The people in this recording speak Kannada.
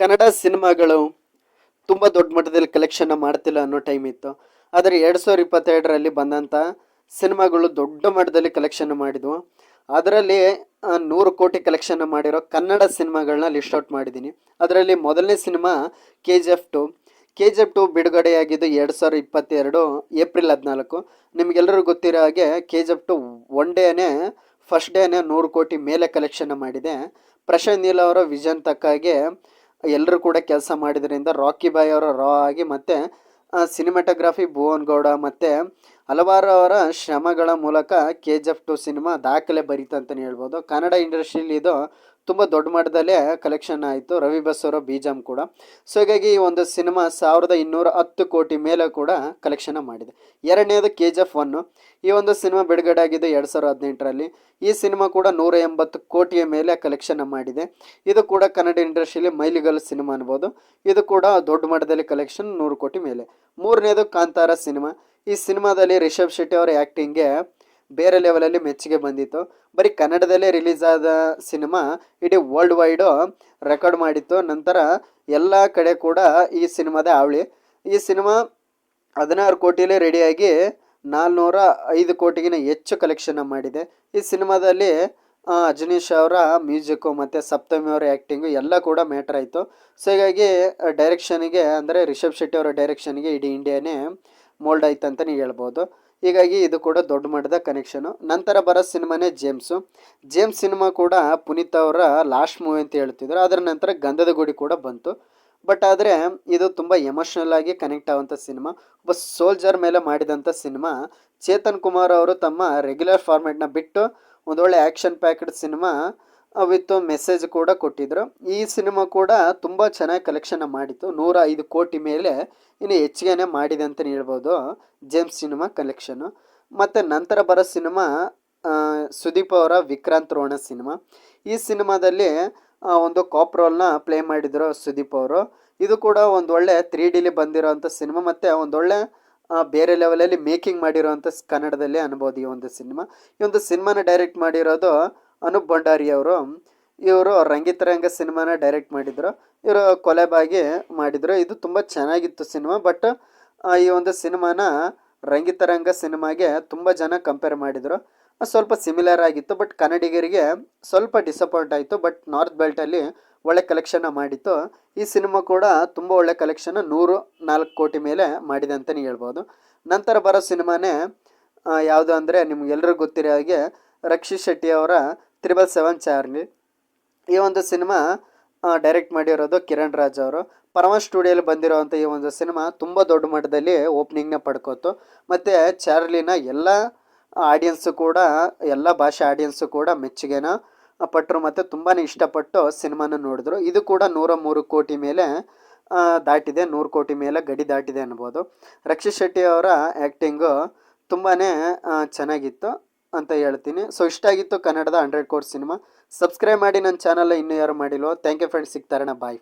ಕನ್ನಡ ಸಿನಿಮಾಗಳು ತುಂಬ ದೊಡ್ಡ ಮಟ್ಟದಲ್ಲಿ ಕಲೆಕ್ಷನ್ನ ಮಾಡ್ತಿಲ್ಲ ಅನ್ನೋ ಟೈಮ್ ಇತ್ತು. ಆದರೆ ಎರಡು ಸಾವಿರ ಇಪ್ಪತ್ತೆರಡರಲ್ಲಿ ಬಂದಂಥ ಸಿನಿಮಾಗಳು ದೊಡ್ಡ ಮಟ್ಟದಲ್ಲಿ ಕಲೆಕ್ಷನ್ ಮಾಡಿದ್ವು. ಅದರಲ್ಲಿ ನೂರು ಕೋಟಿ ಕಲೆಕ್ಷನ್ ಮಾಡಿರೋ ಕನ್ನಡ ಸಿನಿಮಾಗಳನ್ನ ಲಿಸ್ಟ್ ಔಟ್ ಮಾಡಿದ್ದೀನಿ. ಅದರಲ್ಲಿ ಮೊದಲನೇ cinema K G F two K G F two ಬಿಡುಗಡೆಯಾಗಿದ್ದು ಎರಡು ಸಾವಿರ ಇಪ್ಪತ್ತೆರಡು, ಏಪ್ರಿಲ್ ಹದಿನಾಲ್ಕು. ನಿಮಗೆಲ್ಲರಿಗೂ ಗೊತ್ತಿರೋ ಹಾಗೆ K G F two one ಡೇನೇ first ಡೇನೇ ನೂರು ಕೋಟಿ ಮೇಲೆ ಕಲೆಕ್ಷನ್ ಮಾಡಿದೆ. ಪ್ರಶಾಂತ್ ನೀಲ್ ಅವರ ವಿಷನ್ ತಕ್ಕ ಹಾಗೆ ಎಲ್ಲರೂ ಕೂಡ ಕೆಲಸ ಮಾಡಿದ್ರಿಂದ ರಾಕಿ ಬಾಯ್ ಅವರ ರಾ ಆಗಿ ಮತ್ತು ಸಿನಿಮಾಟೋಗ್ರಫಿ ಭುವನ್ ಗೌಡ ಮತ್ತು ಹಲವಾರು ಅವರ ಶ್ರಮಗಳ ಮೂಲಕ K G F two cinema ದಾಖಲೆ ಬರೀತು ಅಂತಲೇ ಹೇಳ್ಬೋದು. ಕನ್ನಡ ಇಂಡಸ್ಟ್ರಿಯಲ್ಲಿ ಇದು ತುಂಬ ದೊಡ್ಡ ಮಟ್ಟದಲ್ಲೇ ಕಲೆಕ್ಷನ್ ಆಯಿತು. ರವಿ ಬಸ್ಸವರ ಬೀಜಂ ಬೀಜಮ್ ಕೂಡ. ಸೊ ಹೀಗಾಗಿ ಈ ಒಂದು ಸಿನಿಮಾ ಸಾವಿರದ ಇನ್ನೂರ ಹತ್ತು ಕೋಟಿ ಮೇಲೆ ಕೂಡ ಕಲೆಕ್ಷನ್ ಮಾಡಿದೆ. ಎರಡನೇದು ಕೆ ಜಿ ಎಫ್ ಒನ್ನು ಈ ಒಂದು ಸಿನಿಮಾ ಬಿಡುಗಡೆ ಆಗಿದೆ ಎರಡು ಸಾವಿರದ ಹದಿನೆಂಟರಲ್ಲಿ. ಈ ಸಿನಿಮಾ ಕೂಡ ನೂರ ಎಂಬತ್ತು ಕೋಟಿಯ ಮೇಲೆ ಕಲೆಕ್ಷನ್ ಮಾಡಿದೆ. ಇದು ಕೂಡ ಕನ್ನಡ ಇಂಡಸ್ಟ್ರಿಯಲ್ಲಿ ಮೈಲಿಗಲ್ ಸಿನಿಮಾ ಅನ್ಬೋದು. ಇದು ಕೂಡ ದೊಡ್ಡ ಮಟ್ಟದಲ್ಲಿ ಕಲೆಕ್ಷನ್ ನೂರು ಕೋಟಿ ಮೇಲೆ. ಮೂರನೇದು ಕಾಂತಾರ ಸಿನಿಮಾ ಈ ಸಿನಿಮಾದಲ್ಲಿ ರಿಷಬ್ ಶೆಟ್ಟಿ ಅವರ ಆ್ಯಕ್ಟಿಂಗ್ಗೆ ಬೇರೆ ಲೆವೆಲಲ್ಲಿ ಮೆಚ್ಚುಗೆ ಬಂದಿತ್ತು. ಬರೀ ಕನ್ನಡದಲ್ಲೇ ರಿಲೀಸ್ ಆದ ಸಿನಿಮಾ ಇಡೀ ವರ್ಲ್ಡ್ ವೈಡು ರೆಕಾರ್ಡ್ ಮಾಡಿತ್ತು. ನಂತರ ಎಲ್ಲ ಕಡೆ ಕೂಡ ಈ ಸಿನಿಮಾದ ಆವಳಿ. ಈ ಸಿನಿಮಾ ಹದಿನಾರು ಕೋಟಿಯಲ್ಲಿ ರೆಡಿಯಾಗಿ ನಾಲ್ನೂರ ಐದು ಕೋಟಿಗಿನ ಹೆಚ್ಚು ಕಲೆಕ್ಷನ್ ಮಾಡಿದೆ. ಈ ಸಿನಿಮಾದಲ್ಲಿ ಅಜನೀಶ್ ಅವರ ಮ್ಯೂಸಿಕ್ಕು ಮತ್ತು ಸಪ್ತಮಿ ಅವರ ಆ್ಯಕ್ಟಿಂಗು ಎಲ್ಲ ಕೂಡ ಮ್ಯಾಟ್ರ್ ಆಯಿತು. ಸೊ ಹೀಗಾಗಿ ಡೈರೆಕ್ಷನಿಗೆ ಅಂದರೆ ರಿಷಬ್ ಶೆಟ್ಟಿ ಅವರ ಡೈರೆಕ್ಷನ್ಗೆ ಇಡೀ ಇಂಡಿಯಾನೇ ಮೋಲ್ಡ್ ಆಯ್ತು ಅಂತಲೇ ಹೇಳ್ಬೋದು. ಹೀಗಾಗಿ ಇದು ಕೂಡ ದೊಡ್ಡ ಮಟ್ಟದ ಕನೆಕ್ಷನು ನಂತರ ಬರೋ ಸಿನಿಮಾನೇ ಜೇಮ್ಸು ಜೇಮ್ಸ್ ಸಿನಿಮಾ ಕೂಡ ಪುನೀತ್ ಅವರ ಲಾಸ್ಟ್ ಮೂವಿ ಅಂತ ಹೇಳ್ತಿದ್ರು. ಅದರ ನಂತರ ಗಂಧದ ಗುಡಿ ಕೂಡ ಬಂತು. ಬಟ್ ಆದರೆ ಇದು ತುಂಬ ಎಮೋಷ್ನಲ್ ಆಗಿ ಕನೆಕ್ಟ್ ಆಗುವಂಥ ಸಿನಿಮಾ. ಒಬ್ಬ ಸೋಲ್ಜರ್ ಮೇಲೆ ಮಾಡಿದಂಥ ಸಿನಿಮಾ. ಚೇತನ್ ಕುಮಾರ್ ಅವರು ತಮ್ಮ ರೆಗ್ಯುಲರ್ ಫಾರ್ಮೆಟ್ನ ಬಿಟ್ಟು ಒಂದೊಳ್ಳೆ action packed cinema. With message ಕೂಡ ಕೊಟ್ಟಿದ್ರು. ಈ ಸಿನಿಮಾ ಕೂಡ ತುಂಬ ಚೆನ್ನಾಗಿ ಕಲೆಕ್ಷನ್ ಮಾಡಿತ್ತು. ನೂರ ಐದು ಕೋಟಿ ಮೇಲೆ ಇನ್ನು ಹೆಚ್ಚಿಗೆನೇ ಮಾಡಿದೆ ಅಂತಲೇ ಹೇಳ್ಬೋದು. ಜೇಮ್ಸ್ ಸಿನಿಮಾ ಕಲೆಕ್ಷನು ಮತ್ತು ನಂತರ ಬರೋ ಸಿನಿಮಾ ಸುದೀಪ್ ಅವರ ವಿಕ್ರಾಂತ್ ರೋಣ ಸಿನಿಮಾ. ಈ ಸಿನಿಮಾದಲ್ಲಿ ಒಂದು ಕಾಪ್ ರೋಲ್ನ ಪ್ಲೇ ಮಾಡಿದ್ರು ಸುದೀಪ್ ಅವರು. ಇದು ಕೂಡ ಒಂದು ಒಳ್ಳೆ ತ್ರೀ ಡಿಲಿ ಬಂದಿರೋವಂಥ ಸಿನಿಮಾ. ಮತ್ತು ಒಂದೊಳ್ಳೆ ಬೇರೆ ಲೆವೆಲಲ್ಲಿ ಮೇಕಿಂಗ್ ಮಾಡಿರೋವಂಥ ಕನ್ನಡದಲ್ಲಿ ಅನ್ಬೋದು ಈ ಒಂದು ಸಿನಿಮಾ. ಈ ಒಂದು ಸಿನಿಮಾನ ಡೈರೆಕ್ಟ್ ಮಾಡಿರೋದು ಅನೂಪ್ ಭಂಡಾರಿ ಅವರು, ಇವರು ರಂಗಿತರಂಗ ಸಿನಿಮಾನ ಡೈರೆಕ್ಟ್ ಮಾಡಿದ್ರು. ಇವರು ಕೊಲೆಬಾಗಿ ಮಾಡಿದರು. ಇದು ತುಂಬ ಚೆನ್ನಾಗಿತ್ತು ಸಿನಿಮಾ ಬಟ್ ಈ ಒಂದು ಸಿನಿಮಾನ ರಂಗಿತರಂಗ ಸಿನಿಮಾಗೆ ತುಂಬ ಜನ ಕಂಪೇರ್ ಮಾಡಿದರು. ಸ್ವಲ್ಪ ಸಿಮಿಲರ್ ಆಗಿತ್ತು ಬಟ್ ಕನ್ನಡಿಗರಿಗೆ ಸ್ವಲ್ಪ ಡಿಸಪಾಯಿಂಟ್ ಆಯಿತು ಬಟ್ ನಾರ್ತ್ ಬೆಲ್ಟಲ್ಲಿ ಒಳ್ಳೆ ಕಲೆಕ್ಷನ್ನ ಮಾಡಿತ್ತು. ಈ ಸಿನಿಮಾ ಕೂಡ ತುಂಬ ಒಳ್ಳೆ ಕಲೆಕ್ಷನ್ ನೂರು, ನಾಲ್ಕು ಕೋಟಿ ಮೇಲೆ ಮಾಡಿದೆ ಅಂತಲೇ ಹೇಳ್ಬೋದು. ನಂತರ ಬರೋ ಸಿನಿಮಾನೇ ಯಾವುದು ಅಂದರೆ ನಿಮಗೆಲ್ಲರಿಗೂ ಗೊತ್ತಿರೋ ಹಾಗೆ ರಕ್ಷಿತ್ ಶೆಟ್ಟಿ ಅವರ ತ್ರಿಬಲ್ ಸೆವೆನ್ ಚಾರ್ಲಿ ಈ ಒಂದು ಸಿನಿಮಾ ಡೈರೆಕ್ಟ್ ಮಾಡಿರೋದು ಕಿರಣ್ ರಾಜ್ ಅವರು. ಪರಮ ಸ್ಟುಡಿಯೋಲಿ ಬಂದಿರೋವಂಥ ಈ ಒಂದು ಸಿನಿಮಾ ತುಂಬ ದೊಡ್ಡ ಮಟ್ಟದಲ್ಲಿ ಓಪನಿಂಗ್ನ ಪಡ್ಕೋತು. ಮತ್ತು ಚಾರ್ಲಿನ ಎಲ್ಲ ಆಡಿಯನ್ಸು ಕೂಡ, ಎಲ್ಲ ಭಾಷೆ ಆಡಿಯನ್ಸು ಕೂಡ ಮೆಚ್ಚುಗೆನ ಪಟ್ಟರು ಮತ್ತು ತುಂಬಾ ಇಷ್ಟಪಟ್ಟು ಸಿನಿಮಾನ ನೋಡಿದ್ರು. ಇದು ಕೂಡ ನೂರ ಮೂರು ಕೋಟಿ ಮೇಲೆ ದಾಟಿದೆ. ನೂರು ಕೋಟಿ ಮೇಲೆ ಗಡಿ ದಾಟಿದೆ ಅನ್ಬೋದು. ರಕ್ಷಿತ್ ಶೆಟ್ಟಿ ಅವರ ಆ್ಯಕ್ಟಿಂಗು ತುಂಬಾ ಚೆನ್ನಾಗಿತ್ತು. ಅಂತ ಹೇಳ್ತೀನಿ. ಸೊ ಇಷ್ಟ ಆಗಿತ್ತು ಕನ್ನಡದ ಹಂಡ್ರೆಡ್ ಕೋರ್ಸ್ ಸಿನಿಮಾ. ಸಬ್ಸ್ಕ್ರೈಬ್ ಮಾಡಿ ನನ್ನ ಚಾನಲ್ ಇನ್ನೂ ಯಾರು ಮಾಡಿಲ್ವೋ. ಥ್ಯಾಂಕ್ ಯು ಫ್ರೆಂಡ್ಸ್ ಸಿಗ್ತಾರಣ. ಬಾಯ್